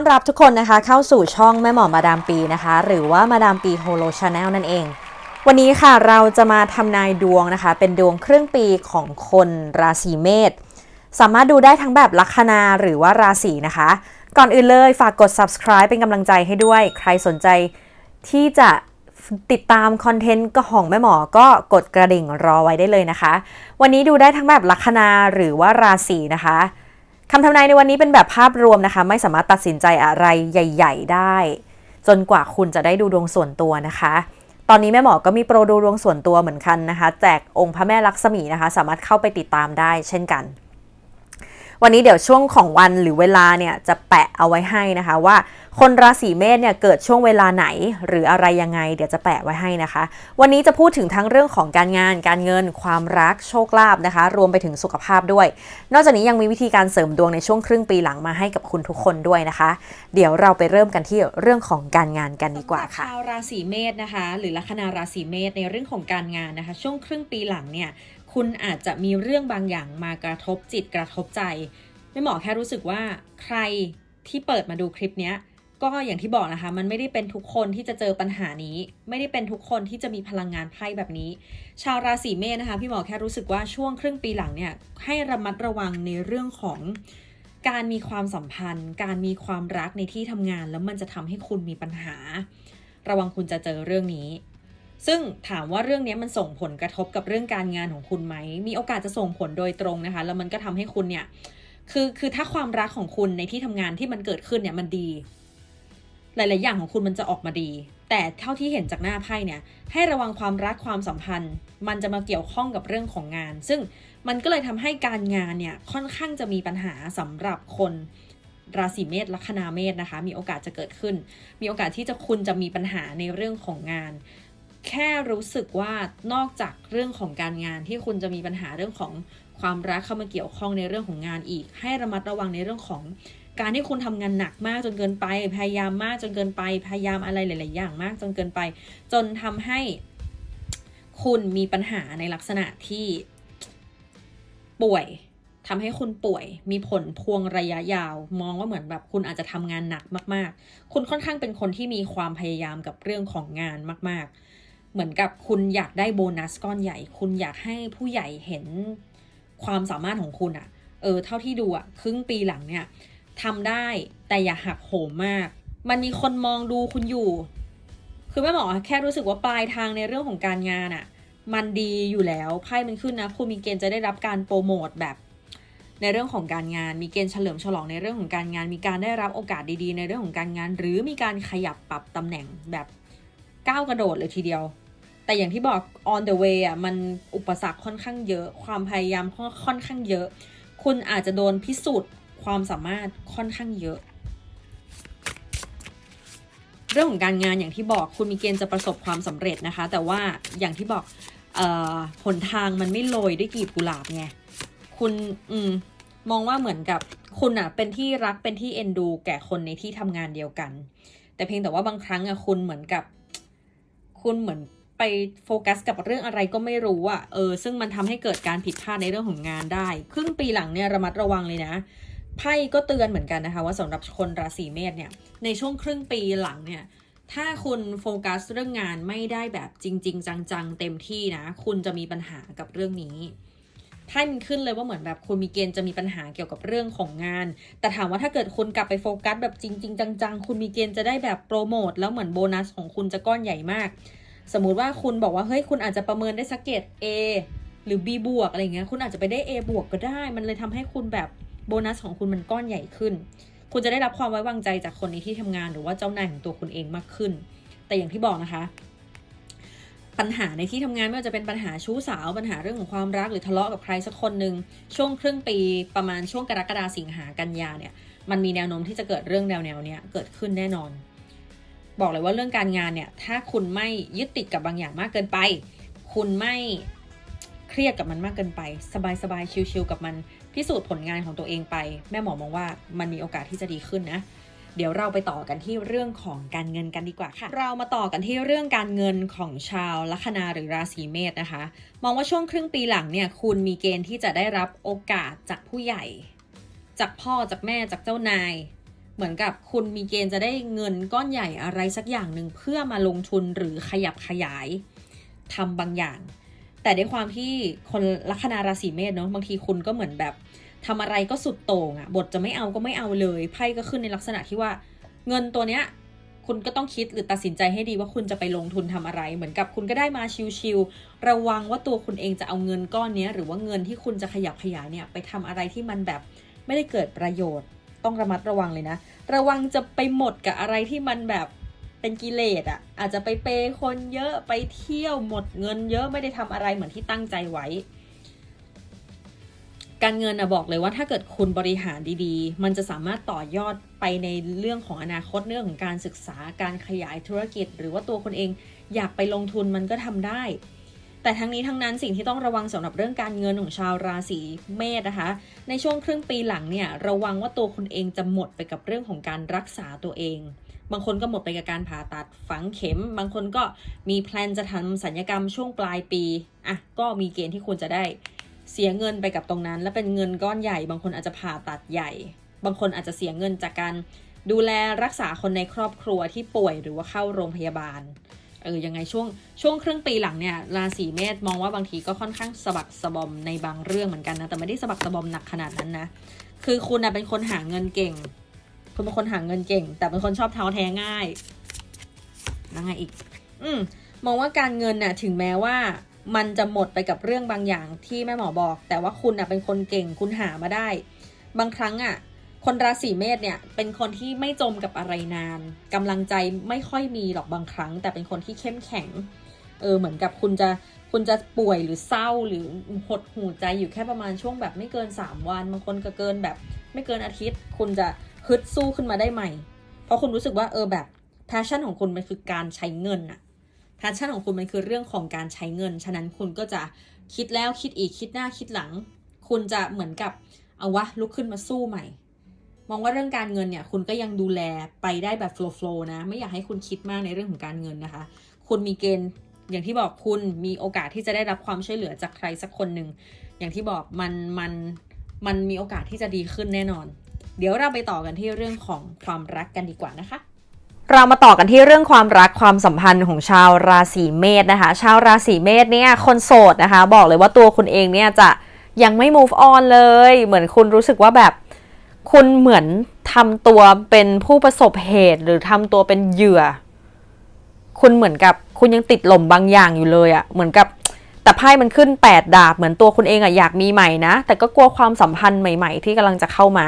อนรับทุกคนนะคะ เข้าสู่ช่องแม่หมอมาดามปีนะคะ หรือว่ามาดามปีโฮโลชาแนลนั่นเอง วันนี้ค่ะเราจะมาทำนายดวงนะคะ เป็นดวงครึ่งปีของคนราศีเมษสามารถดูได้ทั้งแบบลัคนาหรือว่าราศีนะคะ ก่อนอื่นเลยฝากกด subscribe เป็นกำลังใจให้ด้วย ใครสนใจที่จะติดตามคอนเทนต์ก็ของแม่หมอก็กดกระดิ่งรอไว้ได้เลยนะคะ วันนี้ดูได้ทั้งแบบลัคนาหรือว่าราศีนะคะ คำทำนายในวันนี้เป็นแบบภาพรวมนะคะ ไม่สามารถตัดสินใจอะไรใหญ่ ๆ ได้ จนกว่าคุณจะได้ดูดวงส่วนตัวนะคะ ตอนนี้แม่หมอก็มีโปรดูดวงส่วนตัวเหมือนกันนะคะ แจกองค์พระแม่ลักษมีนะคะ สามารถเข้าไปติดตามได้เช่นกัน วันนี้เดี๋ยวช่วงของวันหรือเวลาเนี่ยจะแปะเอาไว้ให้นะคะว่า คนราศีเมษเนี่ยเกิดช่วงเวลาไหนหรืออะไรยังไง เดี๋ยวจะแปะไว้ให้นะคะ วันนี้จะพูดถึงทั้งเรื่องของการงาน การเงิน ความรักโชคลาภนะคะ รวมไปถึงสุขภาพด้วย นอกจากนี้ยังมีวิธีการเสริมดวงในช่วงครึ่งปีหลังมาให้กับคุณทุกคนด้วยนะคะ เดี๋ยวเราไปเริ่มกันที่เรื่องของการงานกันดีกว่าค่ะชาวราศีเมษนะคะ หรือลัคนาราศีเมษในเรื่องของการงานนะคะ ช่วงครึ่งปีหลังเนี่ย คุณอาจจะมีเรื่องบางอย่างมากระทบจิตกระทบใจ ไม่หมอแค่รู้สึกว่าใครที่เปิดมาดูคลิปนี้ก็อย่างที่บอกนะคะ มันไม่ได้เป็นทุกคนที่จะเจอปัญหานี้ ไม่ได้เป็นทุกคนที่จะมีพลังงานไพ่แบบนี้ ชาวราศีเมษนะคะ พี่หมอแค่รู้สึกว่าช่วงครึ่งปีหลังเนี่ยให้ระมัดระวังในเรื่องของการมีความสัมพันธ์ การมีความรักในที่ทำงาน แล้วมันจะทำให้คุณมีปัญหา ระวังคุณจะเจอเรื่องนี้ ซึ่งถามว่าเรื่องนี้มันส่งผลกระทบกับเรื่องการงานของคุณไหม มีโอกาสจะส่งผลโดยตรงนะคะ แล้วมันก็ทำให้คุณเนี่ย คือ คือถ้าความรักของคุณในที่ทำงานที่มันเกิดขึ้นเนี่ยมันดี หลาย ๆ อย่างของคุณมันจะออกมาดี แต่เท่าที่เห็นจากหน้าไพ่เนี่ย ให้ระวังความรักความสัมพันธ์ มันจะมาเกี่ยวข้องกับเรื่องของงาน ซึ่งมันก็เลยทำให้การงานเนี่ยค่อนข้างจะมีปัญหาสำหรับคนราศีเมษลัคนาเมษนะคะ มีโอกาสจะเกิดขึ้น มีโอกาสที่จะคุณจะมีปัญหาในเรื่องของงาน แค่รู้สึกว่านอกจากเรื่องของการงานที่คุณจะมีปัญหาเรื่องของความรักเข้ามาเกี่ยวข้องในเรื่องของงานอีก ให้ระมัดระวังในเรื่องของการที่คุณทำงานหนักมากจนเกินไป พยายามมากจนเกินไป พยายามอะไรหลาย ๆ อย่างมากจนเกินไป จนทำให้คุณมีปัญหาในลักษณะที่ป่วยทำให้คุณป่วยมีผลพวงระยะยาว มองว่าเหมือนแบบคุณอาจจะทำงานหนักมาก ๆ คุณค่อนข้างเป็นคนที่มีความพยายามกับเรื่องของงานมาก ๆ เหมือนกับคุณอยากได้โบนัสก้อนใหญ่ คุณอยากให้ผู้ใหญ่เห็นความสามารถของคุณอะเออ เท่าที่ดูอะครึ่งปีหลังเนี่ยทำได้แต่อย่าหักโหมมาก มันมีคนมองดูคุณอยู่ คือแม่หมอแค่รู้สึกว่าปลายทางในเรื่องของการงานอะมันดีอยู่แล้วไพ่มันขึ้นนะคุณมีเกณฑ์จะได้รับการโปรโมทแบบในเรื่องของการงาน มีเกณฑ์เฉลิมฉลองในเรื่องของการงาน มีการได้รับโอกาสดีๆ ในเรื่องของการงาน หรือมีการขยับปรับตำแหน่งแบบก้าวกระโดดเลยทีเดียว แต่อย่างที่บอก on the way อะมันอุปสรรคค่อนข้างเยอะ ความพยายามค่อนข้างเยอะ คุณอาจจะโดนพิสูจน์ความสามารถค่อนข้างเยอะ เรื่องของการงานอย่างที่บอกคุณมีเกณฑ์จะประสบความสำเร็จนะคะ แต่ว่าอย่างที่บอกเอ่อหนทางมันไม่โรยด้วยกีบกุหลาบไงคุณอืมมองว่าเหมือนกับคุณอะเป็นที่รักเป็นที่เอ็นดู แก่คนในที่ทำงานเดียวกัน แต่เพียงแต่ว่าบางครั้งอะคุณเหมือนกับ คุณเหมือน ไปโฟกัสกับเรื่องอะไรก็ไม่รู้อะเออซึ่งมันทำให้เกิดการผิดพลาดในเรื่องของงานได้ ครึ่งปีหลังเนี่ยระมัดระวังเลยนะไพ่ก็เตือนเหมือนกันนะคะ ว่าสำหรับคนราศีเมษเนี่ยในช่วงครึ่งปีหลังเนี่ยถ้าคุณโฟกัสเรื่องงานไม่ได้แบบจริง ๆ จังๆ เต็มที่นะ คุณจะมีปัญหากับเรื่องนี้ไพ่มันขึ้นเลยว่าเหมือนแบบคุณมีเกณฑ์จะมีปัญหาเกี่ยวกับเรื่องของงาน แต่ถามว่าถ้าเกิดคุณกลับไปโฟกัสแบบจริง ๆ จังๆ คุณมีเกณฑ์จะได้แบบโปรโมทแล้วเหมือนโบนัสของคุณจะก้อนใหญ่มาก สมมุติว่าคุณบอกว่าเฮ้ยคุณอาจจะประเมินได้สักเกต A หรือ B บวกอะไรเงี้ยคุณอาจจะไปได้ A บวกก็ได้ มันเลยทำให้คุณแบบโบนัสของคุณมันก้อนใหญ่ขึ้น คุณจะได้รับความไว้วางใจจากคนในที่ทำงานหรือว่าเจ้านายของตัวคุณเองมากขึ้น แต่อย่างที่บอกนะคะ ปัญหาในที่ทำงานไม่ว่าจะเป็นปัญหาชู้สาว ปัญหาเรื่องของความรักหรือทะเลาะกับใครสักคนหนึ่งช่วงครึ่งปีประมาณช่วงกรกฎาสิงหากันยาเนี่ยมันมีแนวโน้มที่จะเกิดเรื่องแนวแนวเนี้ยเกิดขึ้นแน่นอน บอกเลยว่าเรื่องการงานเนี่ย ถ้าคุณไม่ยึดติดกับบางอย่างมากเกินไป คุณไม่เครียดกับมันมากเกินไป สบายๆ ชิลๆ กับมัน พิสูจน์ผลงานของตัวเองไป แม่หมอมองว่ามันมีโอกาสที่จะดีขึ้นนะ เดี๋ยวเราไปต่อกันที่เรื่องของการเงินกันดีกว่าค่ะ เรามาต่อกันที่เรื่องการเงินของชาวลัคนาหรือราศีเมษนะคะ มองว่าช่วงครึ่งปีหลังเนี่ย คุณมีเกณฑ์ที่จะได้รับโอกาสจากผู้ใหญ่ จากพ่อจากแม่จากเจ้านาย เหมือนกับคุณมีเกณฑ์จะได้เงินก้อนใหญ่อะไรสักอย่างหนึ่งเพื่อมาลงทุนหรือขยับขยายทำบางอย่าง แต่ด้วยความที่คนลัคนาราศีเมษเนาะบางทีคุณก็เหมือนแบบทำอะไรก็สุดโต่งอะบทจะไม่เอาก็ไม่เอาเลยไพ่ก็ขึ้นในลักษณะที่ว่าเงินตัวเนี้ยคุณก็ต้องคิดหรือตัดสินใจให้ดีว่าคุณจะไปลงทุนทำอะไร เหมือนกับคุณก็ได้มาชิวๆระวังว่าตัวคุณเองจะเอาเงินก้อนเนี้ยหรือว่าเงินที่คุณจะขยับขยายเนี่ยไปทำอะไรที่มันแบบไม่ได้เกิดประโยชน์ ต้องระมัดระวังเลยนะ ระวังจะไปหมดกับอะไรที่มันแบบเป็นกิเลสอะ่ะ อาจจะไปเปย์คนเยอะไปเที่ยวหมดเงินเยอะไม่ได้ทำอะไรเหมือนที่ตั้งใจไว้ การเงินนะบอกเลยว่าถ้าเกิดคุณบริหารดีๆ มันจะสามารถต่อยอดไปในเรื่องของอนาคตเรื่องของการศึกษาการขยายธุรกิจ หรือว่าตัวคนเองอยากไปลงทุนมันก็ทำได้ แต่ทั้งนี้ทั้งนั้นสิ่งที่ต้องระวังสำหรับเรื่องการเงินของชาวราศีเมษนะคะ ในช่วงครึ่งปีหลังเนี่ยระวังว่าตัวคุณเองจะหมดไปกับเรื่องของการรักษาตัวเอง บางคนก็หมดไปกับการผ่าตัดฝังเข็ม บางคนก็มีแพลนจะทำสัญญกรรมช่วงปลายปีอะก็มีเกณฑ์ที่คุณจะได้เสียเงินไปกับตรงนั้น และเป็นเงินก้อนใหญ่ บางคนอาจจะผ่าตัดใหญ่ บางคนอาจจะเสียเงินจากการดูแลรักษาคนในครอบครัวที่ป่วยหรือว่าเข้าโรงพยาบาล เออยังไงช่วงช่วงครึ่งปีหลังเนี่ยราศีเมษมองว่าบางทีก็ค่อนข้างสะบักสะบอมในบางเรื่องเหมือนกันนะแต่ไม่ได้สะบักสะบอมหนักขนาดนั้นนะคือคุณนะเป็นคนหาเงินเก่ง คุณเป็นคนหาเงินเก่ง แต่เป็นคนชอบเท้าแท้ง่ายแล้วไงอีก อืมมองว่าการเงินน่ะถึงแม้ว่ามันจะหมดไปกับเรื่องบางอย่างที่แม่หมอบอก แต่ว่าคุณน่ะเป็นคนเก่งคุณหามาได้ บางครั้งอะ คนราศีเมษเนี่ยเป็นคนที่ไม่จมกับอะไรนานกำลังใจไม่ค่อยมีหรอกบางครั้ง แต่เป็นคนที่เข้มแข็ง เออเหมือนกับคุณจะคุณจะป่วยหรือเศร้าหรือหดหูใจอยู่แค่ประมาณช่วงแบบไม่เกิน 3 วันบางคนก็เกินแบบไม่เกินอาทิตย์ คุณจะฮึดสู้ขึ้นมาได้ใหม่ เพราะคุณรู้สึกว่าเออแบบแพชชั่นของคุณมันคือการใช้เงินอะแพชชั่นของคุณมันคือเรื่องของการใช้เงิน ฉะนั้นคุณก็จะคิดแล้วคิดอีกคิดหน้าคิดหลัง คุณจะเหมือนกับเอาวะลุกขึ้นมาสู้ใหม่ มองว่าเรื่องการเงินเนี่ยคุณก็ยังดูแลไปได้แบบโฟล์ๆนะ ไม่อยากให้คุณคิดมากในเรื่องของการเงินนะคะ คุณมีเกณฑ์อย่างที่บอกคุณมีโอกาสที่จะได้รับความช่วยเหลือจากใครสักคนหนึ่งอย่างที่บอกมันมันมันมีโอกาสที่จะดีขึ้นแน่นอน เดี๋ยวเราไปต่อกันที่เรื่องของความรักกันดีกว่านะคะเรามาต่อกันที่เรื่องความรักความสัมพันธ์ของชาวราศีเมษนะคะ ชาวราศีเมษเนี่ยคนโสดนะคะ บอกเลยว่าตัวคุณเองเนี่ยจะยังไม่ move on เลย เหมือนคุณรู้สึกว่าแบบ คุณเหมือนทำตัวเป็นผู้ประสบเหตุหรือทำตัวเป็นเหยื่อ คุณเหมือนกับคุณยังติดหล่มบางอย่างอยู่เลยอะเหมือนกับแต่ไพ่มันขึ้นแปดดาบ เหมือนตัวคุณเองอะอยากมีใหม่นะ แต่ก็กลัวความสัมพันธ์ใหม่ ๆ ที่กำลังจะเข้ามา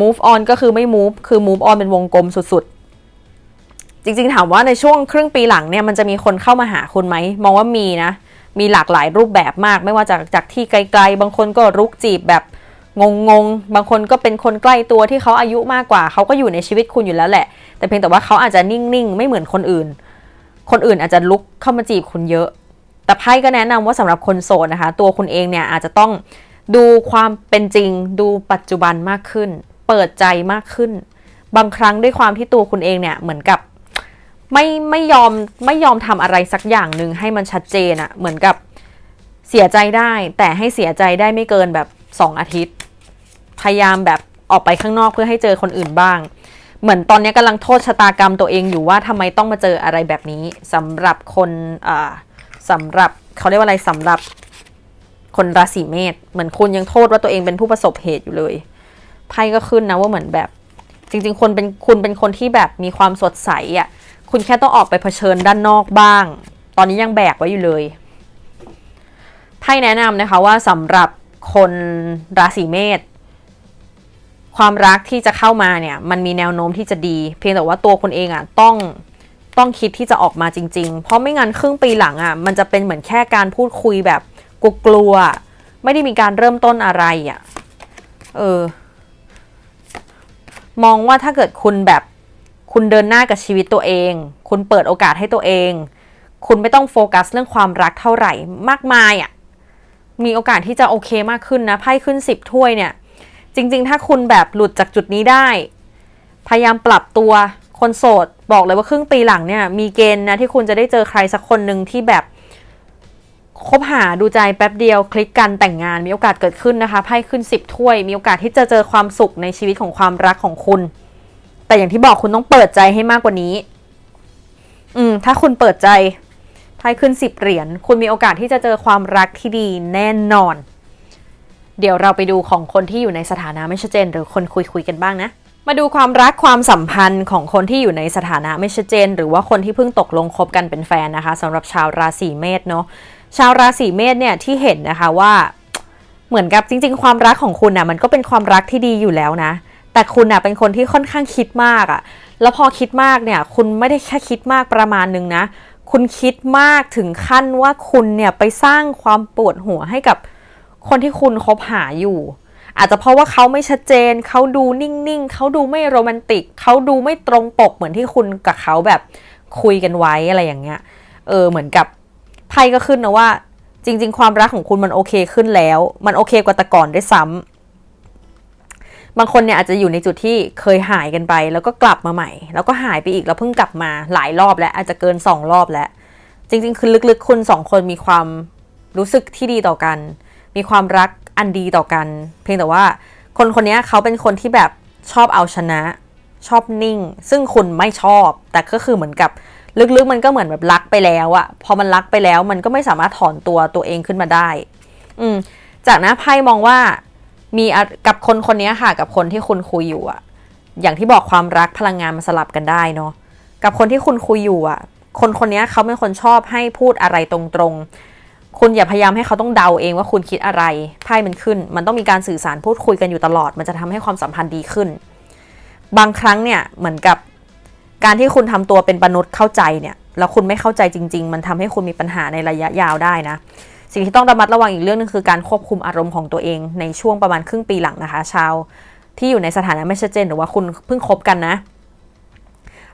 move on ก็คือไม่ move คือ move on เป็นวงกลมสุดๆ จริงๆ ถามว่าในช่วงครึ่งปีหลังเนี่ยมันจะมีคนเข้ามาหาคุณไหม มองว่ามีนะ มีหลากหลายรูปแบบมาก ไม่ว่าจากจากที่ไกลๆ บางคนก็รุกจีบแบบ งงๆบางคนก็เป็นคนใกล้ตัวที่เขาอายุมากกว่า เขาก็อยู่ในชีวิตคุณอยู่แล้วแหละ แต่เพียงแต่ว่าเขาอาจจะนิ่งๆ ไม่เหมือนคนอื่น คนอื่นอาจจะลุกเข้ามาจีบคุณเยอะ แต่ไพ่ก็แนะนำว่าสำหรับคนโสดนะคะ ตัวคุณเองเนี่ยอาจจะต้องดูความเป็นจริง ดูปัจจุบันมากขึ้น เปิดใจมากขึ้น บางครั้งด้วยความที่ตัวคุณเองเนี่ยเหมือนกับไม่ไม่ยอมไม่ยอมทำอะไรสักอย่างหนึ่งให้มันชัดเจนอะเหมือนกับเสียใจได้ แต่ให้เสียใจได้ไม่เกินแบบสองอาทิตย์ พยายามแบบออกไปข้างนอกเพื่อให้เจอคนอื่นบ้าง เหมือนตอนนี้กำลังโทษชะตากรรมตัวเองอยู่ว่าทำไมต้องมาเจออะไรแบบนี้สำหรับคนสำหรับเขาเรียกว่าอะไรสำหรับคนราศีเมษเหมือนคุณยังโทษว่าตัวเองเป็นผู้ประสบเหตุอยู่เลยไพ่ก็ขึ้นนะว่าเหมือนแบบ จริง ๆ คนเป็นคุณเป็นคนที่แบบมีความสดใสอะ่ะคุณแค่ต้องออกไปเผชิญด้านนอกบ้าง ตอนนี้ยังแบกไว้อยู่เลยไพ่แนะนำนะคะว่าสำหรับคนราศีเมษ ความรักที่จะเข้ามาเนี่ยมันมีแนวโน้มที่จะดี เพียงแต่ว่าตัวคุณเองอะ่ะต้องต้องคิดที่จะออกมาจริง ๆ เพราะไม่งั้นครึ่งปีหลังอะ่ะมันจะเป็นเหมือนแค่การพูดคุยแบบกลัวๆไม่ได้มีการเริ่มต้นอะไรอะ่ะเออมองว่าถ้าเกิดคุณแบบคุณเดินหน้ากับชีวิตตัวเอง คุณเปิดโอกาสให้ตัวเอง คุณไม่ต้องโฟกัสเรื่องความรักเท่าไหร่มากมายอะ่ะมีโอกาสที่จะโอเคมากขึ้นนะไพ่ขึ้นสิบถ้วยเนี่ย จริง ๆ ถ้าคุณแบบหลุดจากจุดนี้ได้ พยายามปรับตัวคนโสดบอกเลยว่าครึ่งปีหลังเนี่ย มีเกณฑ์นะที่คุณจะได้เจอใครสักคนหนึ่งที่แบบคบหาดูใจแป๊บเดียวคลิกกันแต่งงานมีโอกาสเกิดขึ้นนะคะไพ่ขึ้นสิบถ้วย มีโอกาสที่จะเจอความสุขในชีวิตของความรักของคุณ แต่อย่างที่บอกคุณต้องเปิดใจให้มากกว่านี้ อืม ถ้าคุณเปิดใจไพ่ขึ้นสิบเหรียญคุณมีโอกาสที่จะเจอความรักที่ดีแน่นอน เดี๋ยวเราไปดูของคนที่อยู่ในสถานะไม่ชัดเจน หรือคนคุยคุยๆกันบ้างนะ มาดูความรักความสัมพันธ์ของคนที่อยู่ในสถานะไม่ชัดเจน หรือว่าคนที่เพิ่งตกลงคบกันเป็นแฟนนะคะสำหรับชาวราศีเมษเนาะชาวราศีเมษเนี่ยที่เห็นนะคะว่าเหมือนกับจริง ๆ ความรักของคุณน่ะมันก็เป็นความรักที่ดีอยู่แล้วนะ แต่คุณน่ะเป็นคนที่ค่อนข้างคิดมากอะแล้วพอคิดมากเนี่ยคุณไม่ได้แค่คิดมากประมาณนึงนะ คุณคิดมากถึงขั้นว่าคุณเนี่ยไปสร้างความปวดหัวให้กับ คนที่คุณคบหาอยู่ อาจจะเพราะว่าเขาไม่ชัดเจน เขาดูนิ่งๆ เขาดูไม่โรแมนติก เขาดูไม่ตรงปกเหมือนที่คุณกับเขาแบบคุยกันไว้อะไรอย่างเงี้ย เออเหมือนกับไพ่ก็ขึ้นนะว่า จริง ๆ ความรักของคุณมันโอเคขึ้นแล้ว มันโอเคกว่าแต่ก่อนด้วยซ้ำบางคนเนี่ยอาจจะอยู่ในจุดที่เคยหายกันไป แล้วก็กลับมาใหม่ แล้วก็หายไปอีกแล้วเพิ่งกลับมาหลายรอบแล้วอาจจะเกินสองรอบแล้ว จริง ๆ คือลึกๆ คุณสองคนมีความรู้สึกที่ดีต่อกัน มีความรักอันดีต่อกัน เพียงแต่ว่าคนคนนี้เขาเป็นคนที่แบบชอบเอาชนะชอบนิ่ง ซึ่งคุณไม่ชอบ แต่ก็คือเหมือนกับลึกๆมันก็เหมือนแบบรักไปแล้วอะพอมันรักไปแล้วมันก็ไม่สามารถถอนตัวตัวเองขึ้นมาได้ อืมจากหน้าไพ่มองว่ามีกับคนคนนี้ค่ะ กับคนที่คุณคุยอยู่อะอย่างที่บอกความรักพลังงานมันสลับกันได้เนาะกับคนที่คุณคุยอยู่อะคนคนนี้เขาเป็นคนชอบให้พูดอะไรตรงๆ คุณอย่าพยายามให้เขาต้องเดาเองว่าคุณคิดอะไรไพ่มันขึ้น มันต้องมีการสื่อสารพูดคุยกันอยู่ตลอด มันจะทำให้ความสัมพันธ์ดีขึ้น บางครั้งเนี่ยเหมือนกับการที่คุณทำตัวเป็นมนุษย์เข้าใจเนี่ยแล้วคุณไม่เข้าใจจริง ๆ มันทำให้คุณมีปัญหาในระยะยาวได้นะ สิ่งที่ต้องระมัดระวังอีกเรื่องนึงคือการควบคุมอารมณ์ของตัวเองในช่วงประมาณครึ่งปีหลังนะคะ ชาว ที่อยู่ในสถานะไม่ชัดเจนหรือว่าคุณเพิ่งคบกันนะ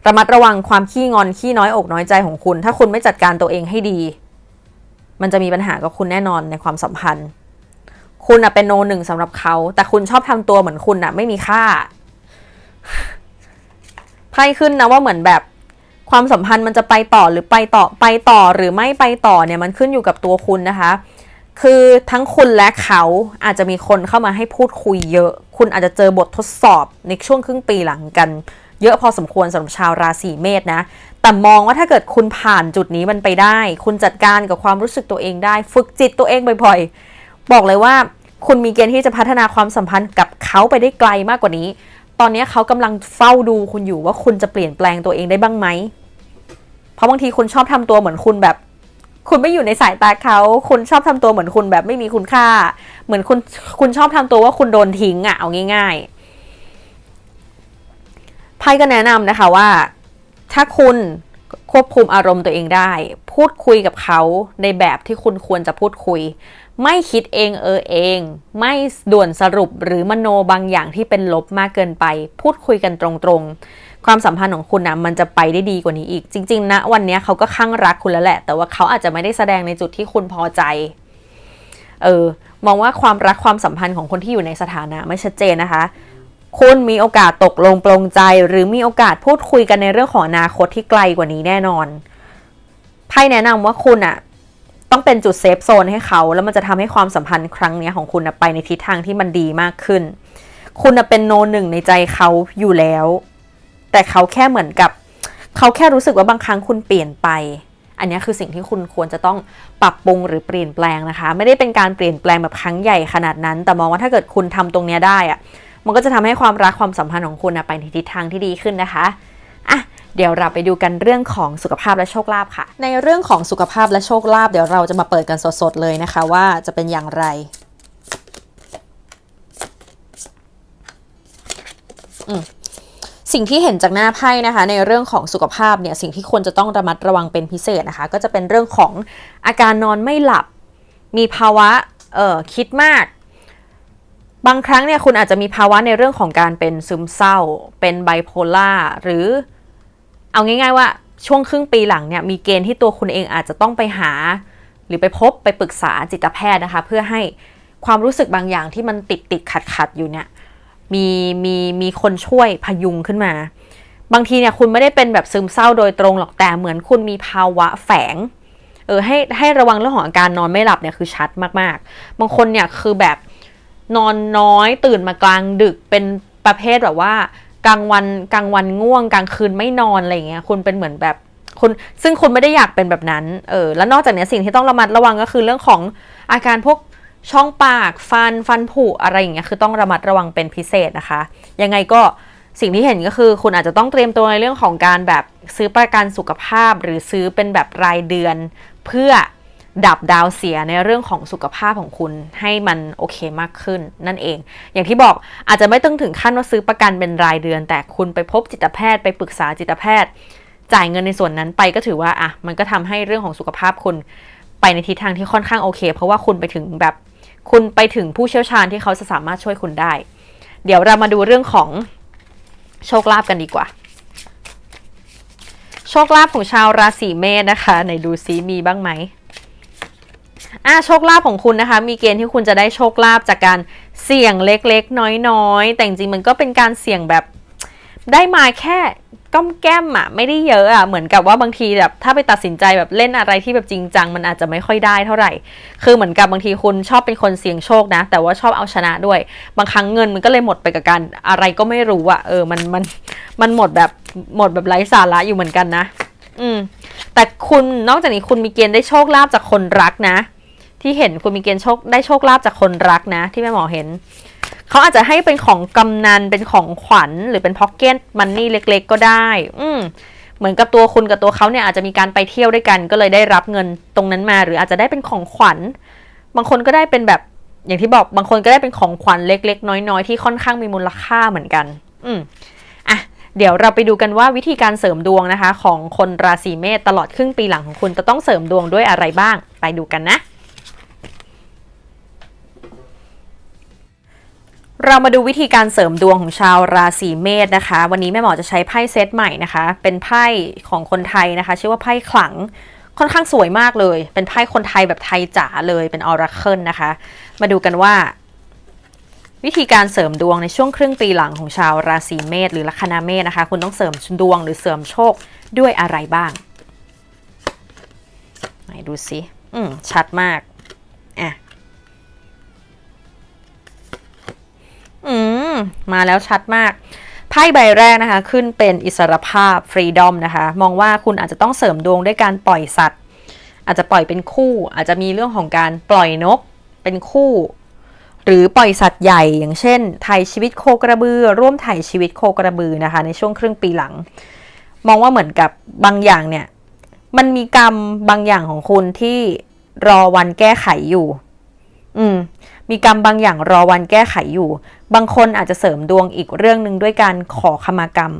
ระมัดระวังความขี้งอนขี้น้อยอกน้อยใจของคุณ ถ้าคุณไม่จัดการตัวเองให้ดี มันจะมีปัญหากับคุณแน่นอนในความสัมพันธ์ คุณอะเป็นโนหนึ่งสำหรับเขา แต่คุณชอบทำตัวเหมือนคุณอะไม่มีค่าไพ่ขึ้นนะว่าเหมือนแบบความสัมพันธ์มันจะไปต่อหรือไปต่อไปต่อหรือไม่ไปต่อเนี่ยมันขึ้นอยู่กับตัวคุณนะคะ คือทั้งคุณและเขาอาจจะมีคนเข้ามาให้พูดคุยเยอะ คุณอาจจะเจอบททดสอบในช่วงครึ่งปีหลังกัน เยอะพอสมควรสำหรับชาวราศีเมษนะ แต่มองว่าถ้าเกิดคุณผ่านจุดนี้มันไปได้ คุณจัดการกับความรู้สึกตัวเองได้ ฝึกจิตตัวเองบ่อยๆ บอกเลยว่าคุณมีเกณฑ์ที่จะพัฒนาความสัมพันธ์กับเขาไปได้ไกลมากกว่านี้ ตอนนี้เขากำลังเฝ้าดูคุณอยู่ว่าคุณจะเปลี่ยนแปลงตัวเองได้บ้างไหม เพราะบางทีคุณชอบทำตัวเหมือนคุณแบบ คุณไม่อยู่ในสายตาเขา คุณชอบทำตัวเหมือนคุณแบบไม่มีคุณค่า เหมือนคุณคุณชอบทำตัวว่าคุณโดนทิ้งอะ่ะเอาง่าย ๆไพ่ก็แนะนำนะคะว่า ถ้าคุณควบคุมอารมณ์ตัวเองได้ พูดคุยกับเขาในแบบที่คุณควรจะพูดคุย ไม่คิดเองเออเอง ไม่ด่วนสรุปหรือมโนบางอย่างที่เป็นลบมากเกินไป พูดคุยกันตรงๆ ความสัมพันธ์ของคุณนะมันจะไปได้ดีกว่านี้อีก จริงๆนะวันนี้เขาก็ข้างรักคุณแล้วแหละ แต่ว่าเขาอาจจะไม่ได้แสดงในจุดที่คุณพอใจ เออ มองว่าความรักความสัมพันธ์ของคนที่อยู่ในสถานะไม่ชัดเจนนะคะ คุณมีโอกาสตกลงปลงใจ หรือมีโอกาสพูดคุยกันในเรื่องของอนาคตที่ไกลกว่านี้แน่นอนไพ่แนะนำว่าคุณอะต้องเป็นจุดเซฟโซนให้เขา แล้วมันจะทำให้ความสัมพันธ์ครั้งนี้ของคุณไปในทิศทางที่มันดีมากขึ้น คุณเป็นโนหนึ่งในใจเขาอยู่แล้ว แต่เขาแค่เหมือนกับ เขาแค่รู้สึกว่าบางครั้งคุณเปลี่ยนไป อันนี้คือสิ่งที่คุณควรจะต้องปรับปรุงหรือเปลี่ยนแปลงนะคะ ไม่ได้เป็นการเปลี่ยนแปลงแบบครั้งใหญ่ขนาดนั้น แต่มองว่าถ้าเกิดคุณทำตรงนี้ได้อะ มันก็จะทำให้ความรักความสัมพันธ์ของคุณนะไปในทิศทางที่ดีขึ้นนะคะอะเดี๋ยวเราไปดูกันเรื่องของสุขภาพและโชคลาภค่ะ ในเรื่องของสุขภาพและโชคลาภเดี๋ยวเราจะมาเปิดกันสดๆเลยนะคะ ว่าจะเป็นอย่างไรอืมสิ่งที่เห็นจากหน้าไพ่นะคะ ในเรื่องของสุขภาพเนี่ยสิ่งที่ควรจะต้องระมัดระวังเป็นพิเศษนะคะ ก็จะเป็นเรื่องของอาการนอนไม่หลับ มีภาวะเอ่อคิดมาก บางครั้งเนี่ยคุณอาจจะมีภาวะในเรื่องของการเป็นซึมเศร้า เป็นไบโพล่าหรือเอาง่าย ๆ ว่าช่วงครึ่งปีหลังเนี่ยมีเกณฑ์ที่ตัวคุณเองอาจจะต้องไปหา หรือไปพบไปปรึกษาจิตแพทย์นะคะ เพื่อให้ความรู้สึกบางอย่างที่มันติดติดขัดขัดอยู่เนี่ยมีมีมีคนช่วยพยุงขึ้นมา บางทีเนี่ยคุณไม่ได้เป็นแบบซึมเศร้าโดยตรงหรอกแต่เหมือนคุณมีภาวะแฝงเออให้ให้ระวังเรื่องของอาการนอนไม่หลับเนี่ยคือชัดมากๆ บางคนเนี่ยคือแบบ นอนน้อยตื่นมากลางดึกเป็นประเภทแบบว่ากลางวันกลางวันง่วงกลางคืนไม่นอนอะไรเงี้ยคุณเป็นเหมือนแบบคุณซึ่งคุณไม่ได้อยากเป็นแบบนั้นเออแล้วนอกจากนี้สิ่งที่ต้องระมัดระวังก็คือเรื่องของอาการพวกช่องปากฟันฟันผุอะไรอย่างเงี้ยคือต้องระมัดระวังเป็นพิเศษนะคะ ยังไงก็สิ่งที่เห็นก็คือ คุณอาจจะต้องเตรียมตัวในเรื่องของการแบบซื้อประกันสุขภาพ หรือซื้อเป็นแบบรายเดือน เพื่อ ดับดาวเสียในเรื่องของสุขภาพของคุณให้มันโอเคมากขึ้นนั่นเอง อย่างที่บอกอาจจะไม่ต้องถึงขั้นว่าซื้อประกันเป็นรายเดือน แต่คุณไปพบจิตแพทย์ไปปรึกษาจิตแพทย์ จ่ายเงินในส่วนนั้นไปก็ถือว่าอะมันก็ทำให้เรื่องของสุขภาพคุณไปในทิศทางที่ค่อนข้างโอเค เพราะว่าคุณไปถึงแบบคุณไปถึงผู้เชี่ยวชาญที่เขาจะสามารถช่วยคุณได้ เดี๋ยวเรามาดูเรื่องของโชคลาภกันดีกว่า โชคลาภของชาวราศีเมษนะคะไหนดูซิมีบ้างไหม อะโชคลาภของคุณนะคะ มีเกณฑ์ที่คุณจะได้โชคลาภจากการเสี่ยงเล็กๆ น้อยๆ แต่จริงๆมันก็เป็นการเสี่ยงแบบได้มาแค่ก้อมแก้มอะไม่ได้เยอะอะเหมือนกับว่าบางทีแบบถ้าไปตัดสินใจแบบเล่นอะไรที่แบบจริงจังมันอาจจะไม่ค่อยได้เท่าไหร่ คือเหมือนกับบางทีคุณชอบเป็นคนเสี่ยงโชคนะ แต่ว่าชอบเอาชนะด้วย บางครั้งเงินมันก็เลยหมดไปกับการอะไรก็ไม่รู้อะเออมันมันมันหมดแบบหมดแบบไร้สาระอยู่เหมือนกันนะ อืมแต่คุณนอกจากนี้คุณมีเกณฑ์ได้โชคลาภจากคนรักนะ ที่เห็นคุณมีเกณฑ์โชคได้โชคลาภจากคนรักนะ ที่แม่หมอเห็น เขาอาจจะให้เป็นของกำนันเป็นของขวัญ หรือเป็นพ็อกเก็ตมันนี่เล็ก ๆ ก็ได้ อืมเหมือนกับตัวคุณกับตัวเขาเนี่ยอาจจะมีการไปเที่ยวด้วยกัน ก็เลยได้รับเงินตรงนั้นมา หรืออาจจะได้เป็นของขวัญ บางคนก็ได้เป็นแบบอย่างที่บอกบางคนก็ได้เป็นของขวัญเล็ก ๆ น้อยๆที่ค่อนข้างมีมูลค่าเหมือนกัน อืมอะเดี๋ยวเราไปดูกันว่าวิธีการเสริมดวงนะคะ ของคนราศีเมษตลอดครึ่งปีหลังของคุณจะต้องเสริมดวงด้วยอะไรบ้าง ไปดูกันนะ เรามาดูวิธีการเสริมดวงของชาวราศีเมษนะคะ วันนี้แม่หมอจะใช้ไพ่เซตใหม่นะคะ เป็นไพ่ของคนไทยนะคะ ชื่อว่าไพ่ขลังค่อนข้างสวยมากเลย เป็นไพ่คนไทยแบบไทยจ๋าเลยเป็นออราเคิลนะคะ มาดูกันว่า วิธีการเสริมดวงในช่วงครึ่งปีหลังของชาวราศีเมษหรือลัคนาเมษนะคะ คุณต้องเสริมดวงหรือเสริมโชคด้วยอะไรบ้างไหนดูสิอืมชัดมากอะ มาแล้วชัดมากไพ่ใบแรกนะคะ ขึ้นเป็นอิสรภาพฟรีดอมนะคะ มองว่าคุณอาจจะต้องเสริมดวงด้วยการปล่อยสัตว์ อาจจะปล่อยเป็นคู่ อาจจะมีเรื่องของการปล่อยนกเป็นคู่ หรือปล่อยสัตว์ใหญ่อย่างเช่นไถ่ชีวิตโคกระบือ ร่วมไถ่ชีวิตโคกระบือนะคะ ในช่วงครึ่งปีหลัง มองว่าเหมือนกับบางอย่างเนี่ยมันมีกรรมบางอย่างของคุณที่รอวันแก้ไขอยู่ อืม มีกรรมบางอย่างรอวันแก้ไขอยู่ บางคนอาจจะเสริมดวงอีกเรื่องหนึ่งด้วยการขอขมากรรม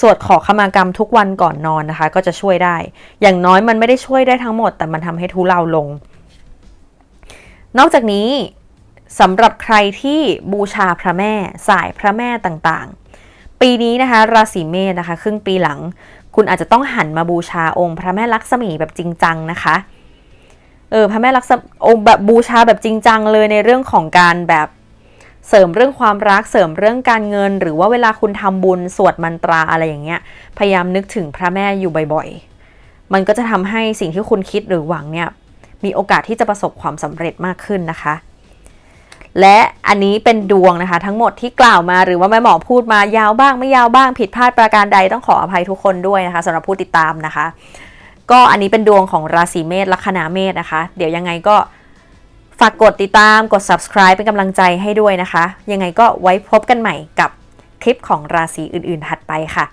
สวดขอขมากรรมทุกวันก่อนนอนนะคะ ก็จะช่วยได้ อย่างน้อยมันไม่ได้ช่วยได้ทั้งหมด แต่มันทำให้ทุเลาลง นอกจากนี้สำหรับใครที่บูชาพระแม่สายพระแม่ต่างๆ ปีนี้นะคะ ราศีเมษนะคะ ครึ่งปีหลัง คุณอาจจะต้องหันมาบูชาองค์พระแม่ลักษมีแบบจริงจังนะคะ เออพระแม่ลักษมีองค์แบบบูชาแบบจริงจังเลยในเรื่องของการแบบเสริมเรื่องความรักเสริมเรื่องการเงิน หรือว่าเวลาคุณทำบุญสวดมนตราอะไรอย่างเงี้ย พยายามนึกถึงพระแม่อยู่บ่อยๆ มันก็จะทำให้สิ่งที่คุณคิดหรือหวังเนี่ยมีโอกาสที่จะประสบความสำเร็จมากขึ้นนะคะ และอันนี้เป็นดวงนะคะ ทั้งหมดที่กล่าวมาหรือว่าแม่หมอพูดมายาวบ้างไม่ยาวบ้างผิดพลาดประการใดต้องขออภัยทุกคนด้วยนะคะสำหรับผู้ติดตามนะคะ ก็อันนี้เป็นดวงของราศีเมษลัคนาเมษนะคะ เดี๋ยวยังไงก็ฝากกดติดตามกด subscribe เป็นกำลังใจให้ด้วยนะคะ ยังไงก็ไว้พบกันใหม่กับคลิปของราศีอื่นๆถัดไปค่ะ